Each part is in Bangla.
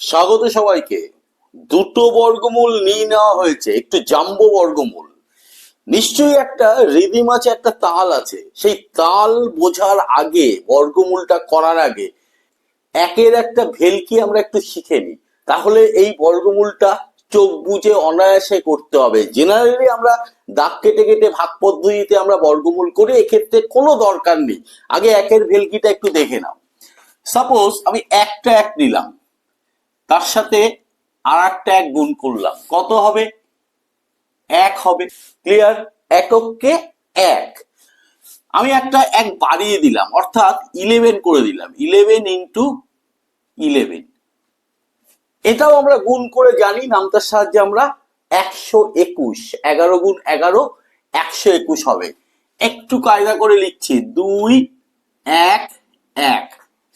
স্বাগত সবাইকে। দুটো বর্গমূল নিয়ে নেওয়া হয়েছে, একটু জাম্বো বর্গমূল। নিশ্চয়ই একটা রিদিম আছে, একটা তাল আছে। সেই তাল বোঝার আগে, বর্গমূলটা করার আগে, একের একটা ভেলকি আমরা একটু শিখে নিই। তাহলে এই বর্গমূলটা চোখ বুঝে অনায়াসে করতে হবে। জেনারেলি আমরা দাগ কেটে কেটে ভাগ পদ্ধতিতে আমরা বর্গমূল করি, এক্ষেত্রে কোনো দরকার নেই। আগে একের ভেলকিটা একটু দেখে নাও। সাপোজ আমি একটা এক নিলাম। তার সাথে আর একটা এক গুণ করলাম। কত হবে? এক হবে। ক্লিয়ার এককে এক। আমি একটা এক বাড়িয়ে দিলাম, অর্থাৎ ইলেভেন করে দিলাম। ইলেভেন ইন্টু ইলেভেন এটাও আমরা গুণ করে জানি, নামটার সাহায্যে আমরা একশো একুশ। এগারো গুণ এগারো, একশো একুশ হবে। একটু কায়দা করে লিখছি। দুই, এক এক।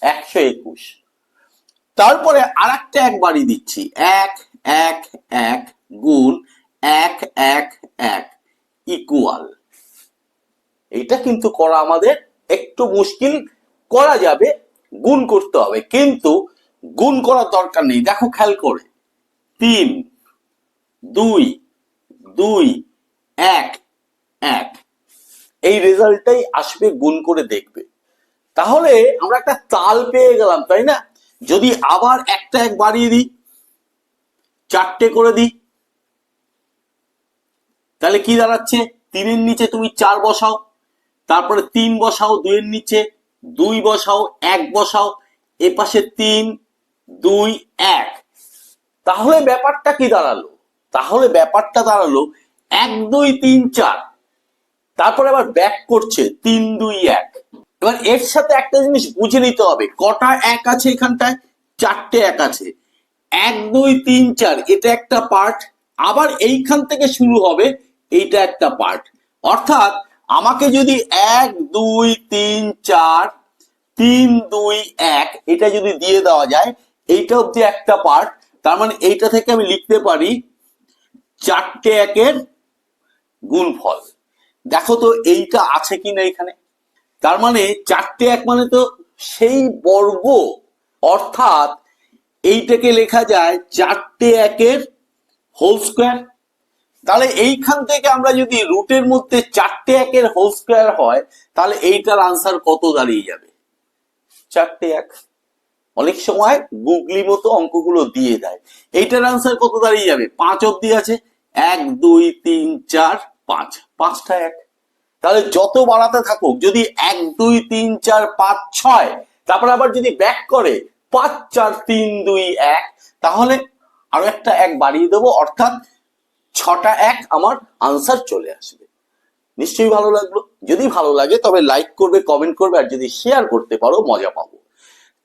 একশো একুশ। তারপরে আর একটা এক বাড়িয়ে দিচ্ছি। এক এক এক গুণ এক এক এক ইকুয়াল এটা কিন্তু করা আমাদের একটু মুশকিল, করা যাবে, গুণ করতে হবে। কিন্তু গুণ করার দরকার নেই। দেখো খেয়াল করে। তিন, দুই দুই, এক এক। এই রেজাল্টটাই আসবে গুণ করে দেখবে। তাহলে আমরা একটা তাল পেয়ে গেলাম, তাই না? যদি আবার একটা এক বাড়িয়ে দিই, চারটে করে দিই, তাহলে কি দাঁড়াচ্ছে? তিনের নিচে তুমি চার বসাও, তারপরে তিন বসাও, দুইয়ের নিচে দুই বসাও, এক বসাও, এ পাশে তিন, দুই, এক। তাহলে ব্যাপারটা কি দাঁড়াল? তাহলে ব্যাপারটা দাঁড়াল এক, দুই, তিন, চার। তারপরে আবার ব্যাক করছে তিন, দুই, এক। এবার এর সাথে একটা জিনিস বুঝে নিতে হবে, কটা এক আছে এখানটায়? চারটে এক আছে। এক, দুই, তিন, চার, এটা একটা পার্ট আবার এইখান থেকে শুরু হবে, এইটা একটা পার্ট অর্থাৎ আমাকে যদি এক, দুই, তিন, চার, তিন, দুই, এক, এটা যদি দিয়ে দেওয়া যায়, এইটা অব্দি একটা পার্ট তার মানে এইটা থেকে আমি লিখতে পারি চারটে একের গুণফল। দেখো তো এইটা আছে কিনা এখানে? তার মানে চারটে এক মানে তো সেই বর্গ। অর্থাৎ এইটাকে লেখা যায় চারটে একের হোল স্কোয়ার তাহলে এইখান থেকে আমরা যদি রুটের মধ্যে চারটে একের হোল স্কোয়ার হয়, তাহলে এইটার আনসার কত দাঁড়িয়ে যাবে? চারটে এক। অনেক সময় গুগলি মতো অঙ্কগুলো দিয়ে দেয়। এইটার আনসার কত দাঁড়িয়ে যাবে? পাঁচ অব্দি আছে। এক, দুই, তিন, চার, পাঁচ। পাঁচটা এক। তাহলে যত বাড়াতে থাকুক, যদি এক, দুই, তিন, চার, পাঁচ, ছয়, তারপর আবার যদি ব্যাক করে, পাঁচ, চার, তিন, দুই, এক, তাহলে আরও একটা এক বাড়িয়ে দেবো, অর্থাৎ ছটা এক আমার আনসার চলে আসবে। নিশ্চয়ই ভালো লাগল। যদি ভালো লাগে, তবে লাইক করবে কমেন্ট করবে, আর যদি শেয়ার করতে পারো, মজা পাবো।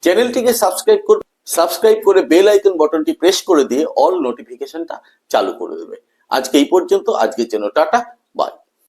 চ্যানেলটিকে সাবস্ক্রাইব করবে সাবস্ক্রাইব করে বেল আইকন বটনটি প্রেস করে দিয়ে অল নোটিফিকেশনটা চালু করে দেবে। আজকে এই পর্যন্ত, আজকের জন্য টাটা